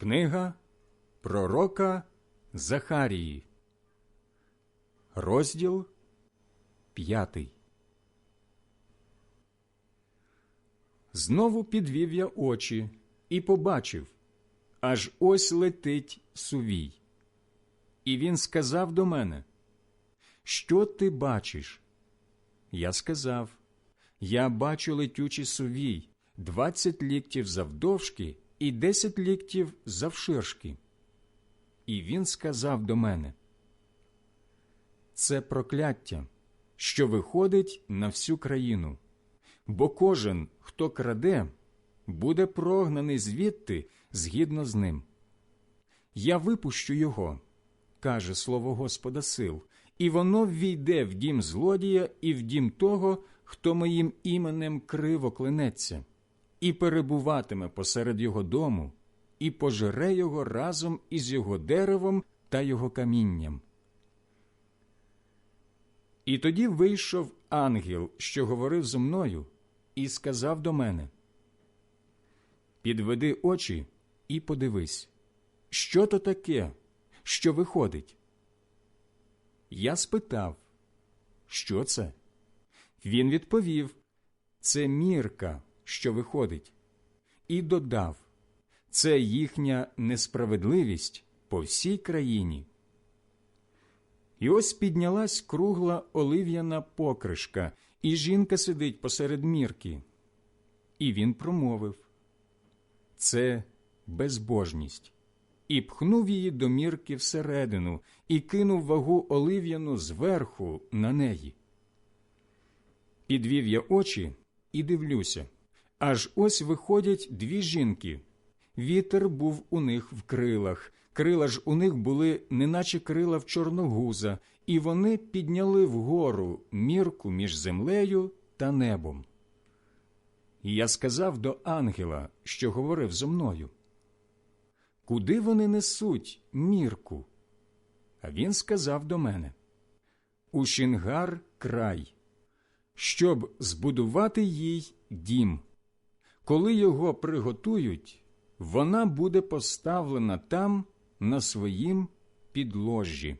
Книга Пророка Захарії, розділ п'ятий. Знову підвів я очі і побачив, аж ось летить сувій. І він сказав до мене, Що ти бачиш? Я сказав, Я бачу летючий сувій, двадцять ліктів завдовжки і десять ліктів завширшки. І він сказав до мене, Це прокляття, що виходить на всю країну, бо кожен, хто краде, буде прогнаний звідти згідно з ним. Я випущу його, каже слово Господа сил, і воно ввійде в дім злодія і в дім того, хто моїм іменем криво клянеться, і перебуватиме посеред його дому, і пожере його разом із його деревом та його камінням. І тоді вийшов ангел, що говорив зо мною, і сказав до мене: Підведи очі і подивись, що то таке, що виходить. Я спитав, що це? Він відповів, це мірка, що виходить, і додав це їхня несправедливість по всій країні. І ось піднялась кругла олив'яна покришка, і жінка сидить посеред мірки. І він промовив це безбожність, і пхнув її до мірки всередину, і кинув вагу олив'яну зверху на неї. Підвів я очі і дивлюся, аж ось виходять дві жінки. Вітер був у них в крилах, крила ж у них були, неначе крила в чорногуза, і вони підняли вгору мірку між землею та небом. І я сказав до ангела, що говорив зо мною, Куди вони несуть мірку? А він сказав до мене У Шінгар край, щоб збудувати їй дім. Коли його приготують, вона буде поставлена там на своїм підложжі.